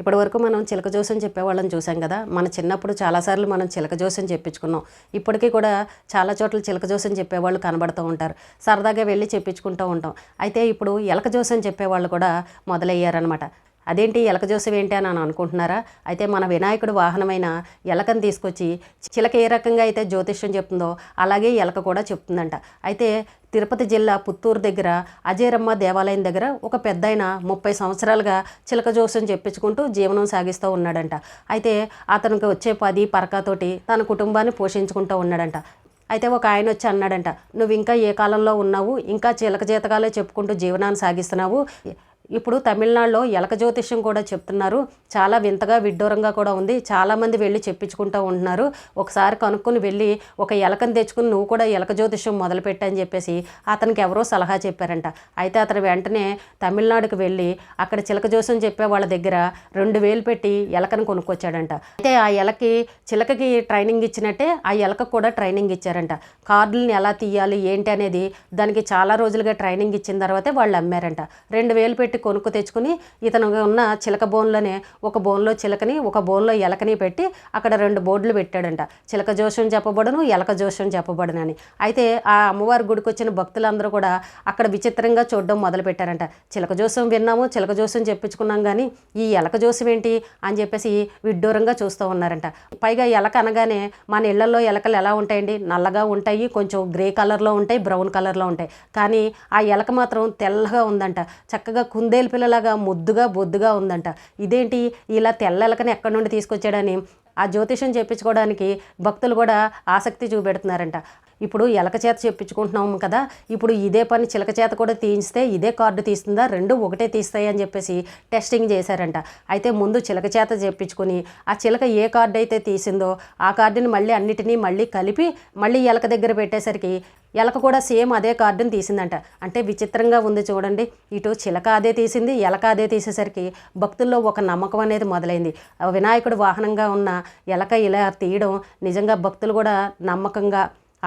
ఇప్పటి వరకు మనం చిలక జోస్యం చెప్పేవాళ్ళని చూసాం కదా. మన చిన్నప్పుడు చాలాసార్లు మనం చిలక జోస్యం చెప్పించుకున్నాం. ఇప్పటికీ కూడా చాలా చోట్ల చిలక జోసం చెప్పేవాళ్ళు కనబడుతూ ఉంటారు. సరదాగా వెళ్ళి చెప్పించుకుంటూ ఉంటాం. అయితే ఇప్పుడు ఎలక జోస్యం చెప్పేవాళ్ళు కూడా మొదలయ్యారనమాట అదేంటి ఎలక జోస్యం ఏంటి అని అనుకుంటున్నారా? అయితే మన వినాయకుడు వాహనమైన ఎలకను తీసుకొచ్చి చిలక ఏ రకంగా అయితే జ్యోతిష్యం చెప్తుందో అలాగే ఎలక కూడా చెప్తుందంట. అయితే తిరుపతి జిల్లా పుత్తూరు దగ్గర అజయరమ్మ దేవాలయం దగ్గర ఒక పెద్ద ఆయన ముప్పై సంవత్సరాలుగా చిలక జోస్యం చెప్పించుకుంటూ జీవనం సాగిస్తూ ఉన్నాడంట. అయితే అతనికి వచ్చే పది పరకాతోటి తన కుటుంబాన్ని పోషించుకుంటూ ఉన్నాడంట. అయితే ఒక ఆయన వచ్చి అన్నాడంట నువ్వు ఇంకా ఏ కాలంలో ఉన్నావు? ఇంకా చిలక జీతకాలే చెప్పుకుంటూ జీవనాన్ని సాగిస్తున్నావు? ఇప్పుడు తమిళనాడులో ఎలక జ్యోతిష్యం కూడా చెప్తున్నారు. చాలా వింతగా విడ్డూరంగా కూడా ఉంది. చాలామంది వెళ్ళి చెప్పించుకుంటూ ఉంటున్నారు. ఒకసారి కనుక్కొని వెళ్ళి ఒక ఎలకని తెచ్చుకుని నువ్వు కూడా ఎలక జ్యోతిష్యం మొదలుపెట్టని చెప్పేసి అతనికి ఎవరో సలహా చెప్పారంట. అయితే అతను వెంటనే తమిళనాడుకు వెళ్ళి అక్కడ చిలక జోస్యం చెప్పే వాళ్ళ దగ్గర రెండు వేలు పెట్టి ఎలకను కొనుక్కొచ్చాడంట. అయితే ఆ ఎలకి చిలకకి ట్రైనింగ్ ఇచ్చినట్టే ఆ ఎలకకు కూడా ట్రైనింగ్ ఇచ్చారంట. కార్డులను ఎలా తీయాలి ఏంటి అనేది దానికి చాలా రోజులుగా ట్రైనింగ్ ఇచ్చిన తర్వాతే వాళ్ళు అమ్మారంట. రెండు వేలు పెట్టి కొనుక్కు తెచ్చుకుని ఇతను ఉన్న చిలక బోన్లోనే ఒక బోన్లో చిలకని ఒక బోన్లో ఎలకని పెట్టి అక్కడ రెండు బోర్డులు పెట్టాడంట. చిలక జోషం చెప్పబడను ఎలక జోషం చెప్పబడనని అయితే ఆ అమ్మవారి గుడికి వచ్చిన భక్తులందరూ కూడా అక్కడ విచిత్రంగా చూడడం మొదలు పెట్టారంట చిలక జోసం విన్నాము చిలక జోసం చెప్పించుకున్నాం కానీ ఈ ఎలక జోసం ఏంటి అని చెప్పేసి విడ్డూరంగా చూస్తూ ఉన్నారంట. పైగా ఎలక అనగానే మన ఇళ్ళలో ఎలకలు ఎలా ఉంటాయండి? నల్లగా ఉంటాయి కొంచెం గ్రే కలర్లో ఉంటాయి బ్రౌన్ కలర్లో ఉంటాయి. కానీ ఆ ఎలక మాత్రం తెల్లగా ఉందంట. చక్కగా కుందేలు పిల్లలాగా ముద్దుగా బొద్దుగా ఉందంట. ఇదేంటి? ఇలా తెల్లలకని ఎక్కడి నుండి తీసుకొచ్చాడని ఆ జ్యోతిషం చెప్పించుకోవడానికి భక్తులు కూడా ఆసక్తి చూపెడుతున్నారంట. ఇప్పుడు ఎలక చేత చెప్పించుకుంటున్నాము కదా ఇప్పుడు ఇదే పని చిలక చేత కూడా తీయిస్తే ఇదే కార్డు తీస్తుందా? రెండు ఒకటే తీస్తాయి అని చెప్పేసి టెస్టింగ్ చేశారంట. అయితే ముందు చిలక చేత చెప్పించుకొని ఆ చిలక ఏ కార్డు అయితే తీసిందో ఆ కార్డుని మళ్ళీ అన్నిటినీ మళ్ళీ కలిపి మళ్ళీ ఎలక దగ్గర పెట్టేసరికి ఎలక కూడా సేమ్ అదే కార్డుని తీసిందంట. అంటే విచిత్రంగా ఉంది చూడండి. ఇటు చిలక అదే తీసింది ఎలక అదే తీసేసరికి భక్తుల్లో ఒక నమ్మకం అనేది మొదలైంది. వినాయకుడు వాహనంగా ఉన్న ఎలక ఇలా తీయడం నిజంగా భక్తులు కూడా నమ్మకంగా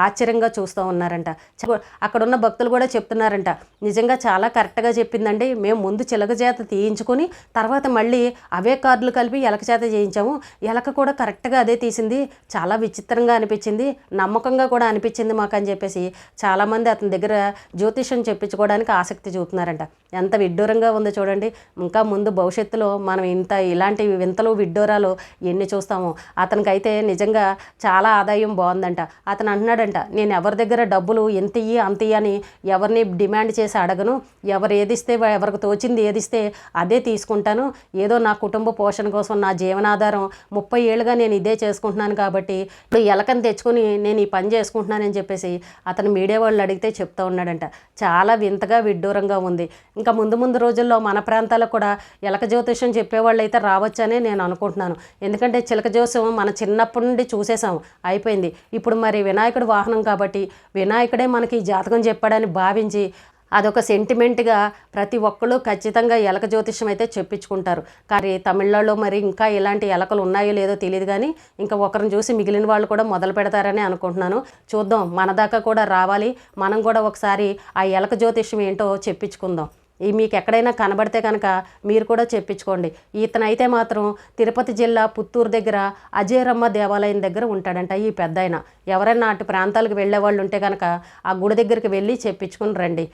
ఆశ్చర్యంగా చూస్తూ ఉన్నారంట. అక్కడున్న అక్కడ ఉన్న భక్తులు కూడా చెప్తున్నారంట నిజంగా చాలా కరెక్ట్గా చెప్పిందండి. మేము ముందు చిలక చేత తీయించుకొని తర్వాత మళ్ళీ అవే కార్డులు కలిపి ఎలక చేత చేయించాము. ఎలక కూడా కరెక్ట్గా అదే తీసింది. చాలా విచిత్రంగా అనిపించింది. నమ్మకంగా కూడా అనిపించింది మాకు అని చెప్పేసి చాలామంది అతని దగ్గర జ్యోతిష్యం చెప్పించుకోవడానికి ఆసక్తి చూపుతున్నారంట. ఎంత విడ్డూరంగా ఉందో చూడండి. ఇంకా ముందు భవిష్యత్తులో మనం ఇంత ఇలాంటి వింతలు విడ్డూరాలు ఎన్ని చూస్తామో. అతనికైతే నిజంగా చాలా ఆదాయం బాగుందంట. అతను అంటున్నాడంట నేను ఎవరి దగ్గర డబ్బులు ఎంత ఇయ్యి అంత ఇయ్యి అని ఎవరిని డిమాండ్ చేసి అడగను. ఎవరు ఏదిస్తే ఎవరికి తోచింది ఏదిస్తే అదే తీసుకుంటాను. ఏదో నా కుటుంబ పోషణ కోసం నా జీవనాధారం ముప్పై ఏళ్ళుగా నేను ఇదే చేసుకుంటున్నాను కాబట్టి ఇప్పుడు ఎలకని తెచ్చుకొని నేను ఈ పని చేసుకుంటున్నానని చెప్పేసి అతను మీడియా వాళ్ళు అడిగితే చెప్తా ఉన్నాడంట. చాలా వింతగా విడ్డూరంగా ఉంది. ఇంకా ముందు ముందు రోజుల్లో మన ప్రాంతాలకు కూడా ఎలక జ్యోతిష్యం చెప్పేవాళ్ళు అయితే రావచ్చనే నేను అనుకుంటున్నాను. ఎందుకంటే చిలక జ్యోతిషం మన చిన్నప్పటి నుండి చూసేసాం అయిపోయింది. ఇప్పుడు మరి వినాయకుడు వాహనం కాబట్టి వినాయకుడే మనకి జాతకం చెప్పాడని భావించి అదొక సెంటిమెంట్గా ప్రతి ఒక్కళ్ళు ఖచ్చితంగా ఎలక జ్యోతిష్యం అయితే చెప్పించుకుంటారు. కానీ తమిళనాడులో మరి ఇంకా ఇలాంటి ఎలకలు ఉన్నాయో లేదో తెలియదు కానీ ఇంకా ఒకరిని చూసి మిగిలిన వాళ్ళు కూడా మొదలు పెడతారని అనుకుంటున్నాను. చూద్దాం మన దాకా కూడా రావాలి. మనం కూడా ఒకసారి ఆ ఎలక జ్యోతిష్యం ఏంటో చెప్పించుకుందాం. మీకు ఎక్కడైనా కనబడితే కనుక మీరు కూడా చెప్పించుకోండి. ఇతనైతే మాత్రం తిరుపతి జిల్లా పుత్తూరు దగ్గర అజయరమ్మ దేవాలయం దగ్గర ఉంటాడంట ఈ పెద్ద ఎవరైనా అటు ప్రాంతాలకు వెళ్ళే వాళ్ళు ఉంటే కనుక ఆ గుడి దగ్గరికి వెళ్ళి చెప్పించుకుని రండి.